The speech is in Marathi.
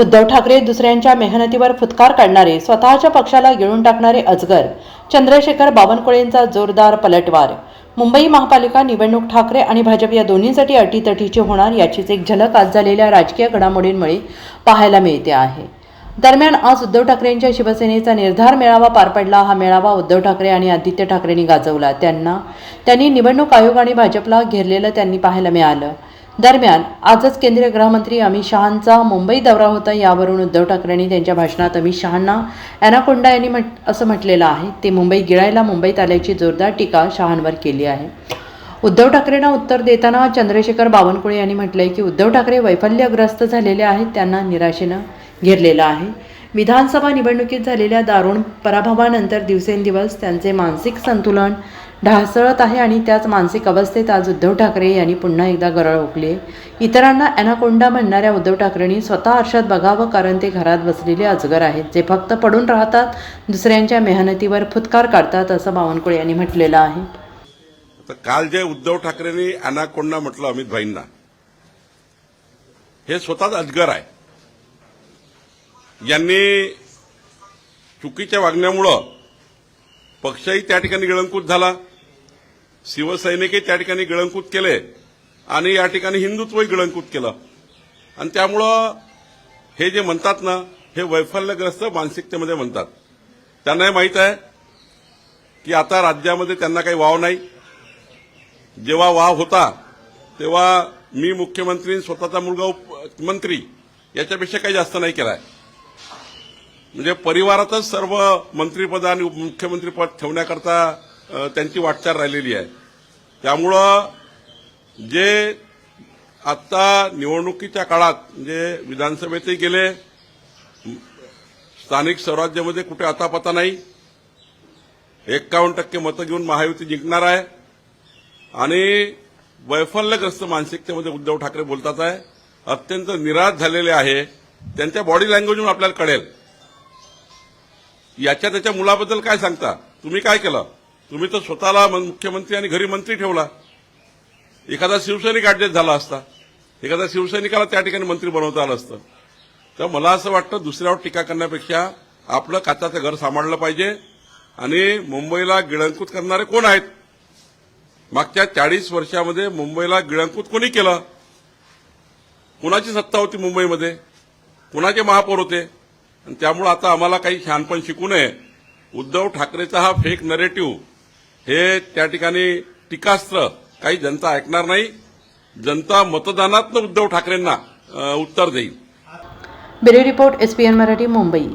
उद्धव ठाकरे दुसऱ्यांच्या मेहनतीवर फुतकार काढणारे स्वतःच्या पक्षाला गिळून टाकणारे अजगर चंद्रशेखर बावनकुळेंचा जोरदार पलटवार. मुंबई महापालिका निवडणूक ठाकरे आणि भाजप या दोन्हीसाठी अटीतटीची होणार याचीच एक झलक आज झालेल्या राजकीय घडामोडींमुळे पाहायला मिळते आहे. दरम्यान आज उद्धव ठाकरेंच्या शिवसेनेचा निर्धार मेळावा पार पडला. हा मेळावा उद्धव ठाकरे आणि आदित्य ठाकरेंनी गाजवला. त्यांना त्यांनी निवडणूक आयोग आणि भाजपला घेरलेलं त्यांनी पाहायला मिळालं. दरम्यान आजच केंद्रीय गृहमंत्री अमित शहांचा मुंबई दौरा होता यावरून उद्धव ठाकरेंनी त्यांच्या भाषणात अमित शहांना अॅनाकोंडा यांनी म्हट असं म्हटलेलं आहे. ते मुंबई गिळायला मुंबईत आल्याची जोरदार टीका शहांवर केली आहे. उद्धव ठाकरेंना उत्तर देताना चंद्रशेखर बावनकुळे यांनी म्हटलंय की उद्धव ठाकरे वैफल्यग्रस्त झालेले आहेत त्यांना निराशेनं घेरलेलं आहे. विधानसभा निवडणुकीत झालेल्या दारुण पराभवानंतर दिवसेंदिवस त्यांचे मानसिक संतुलन ढासळत आहे आणि त्याच मानसिक अवस्थेत आज उद्धव ठाकरे यांनी पुन्हा एकदा गरळ ओकली इतरांना अनाकोंडा म्हणणाऱ्या उद्धव ठाकरेंनी स्वतः आरशात बघावं कारण ते घरात बसलेले अजगर आहेत. जे फक्त पडून राहतात दुसऱ्यांच्या मेहनतीवर फुतकार काढतात असं बावनकुळे यांनी म्हटलेलं आहे. तर काल जे उद्धव ठाकरेंनी अनाकोंडा म्हटलं अमित भाईंना हे स्वतःच अजगर आहे. यांनी चुकीच्या वागण्यामुळं पक्षही त्या ठिकाणी गिळंकूत झाला. शिवसैनिकही त्या ठिकाणी गिळंकृत केले आणि या ठिकाणी हिंदुत्वही गिळंकृत केलं. आणि त्यामुळं हे जे म्हणतात ना हे वैफल्यग्रस्त मानसिकतेमध्ये म्हणतात. त्यांनाही माहीत आहे की आता राज्यामध्ये त्यांना काही वाव नाही. जेव्हा वाव होता तेव्हा मी मुख्यमंत्री स्वतःचा मुलगा मंत्री याच्यापेक्षा काही जास्त नाही केलाय. म्हणजे परिवारातच सर्व मंत्रिपद आणि मुख्यमंत्रीपद ठेवण्याकरता त्यांची वाटचाल राहिलेली आहे. त्यामुळं जे आत्ता निवडणुकीच्या काळात म्हणजे विधानसभेतही गेले स्थानिक स्वराज्यामध्ये कुठे आतापाता नाही. एक्कावन्न टक्के मतं घेऊन महायुती जिंकणार आहे. आणि वैफल्यग्रस्त मानसिकतेमध्ये उद्धव ठाकरे बोलतात आहे अत्यंत निराश झालेले आहे. त्यांच्या बॉडी लँग्वेजवरून आपल्याला कळेल. याच्या त्याच्या मुलाबद्दल काय सांगता? तुम्ही काय केलं? तुम्ही तर स्वतःला मुख्यमंत्री आणि घरी मंत्री ठेवला. एखादा शिवसैनिक ऍडजस्ट झाला असता. एखाद्या शिवसैनिकाला त्या ठिकाणी मंत्री बनवता आलं असतं. तर मला असं वाटतं दुसऱ्यावर टीका करण्यापेक्षा आपलं काचाचं घर सांभाळलं पाहिजे आणि मुंबईला गिळंकृत करणारे कोण आहेत? मागच्या चाळीस वर्षामध्ये मुंबईला गिळंकृत कोणी केलं? कुणाची सत्ता होती मुंबईमध्ये? कुणाचे महापौर होते? आणि त्यामुळं आता आम्हाला काही शहाणपण शिकू नये. उद्धव ठाकरेचा हा फेक नरेटिव्ह हे त्या ठिकाणी टीकास्त्र काही जनता ऐकणार नाही. जनता मतदानातनं उद्धव ठाकरेंना उत्तर देईल. Bureau report SPN Marathi Mumbai.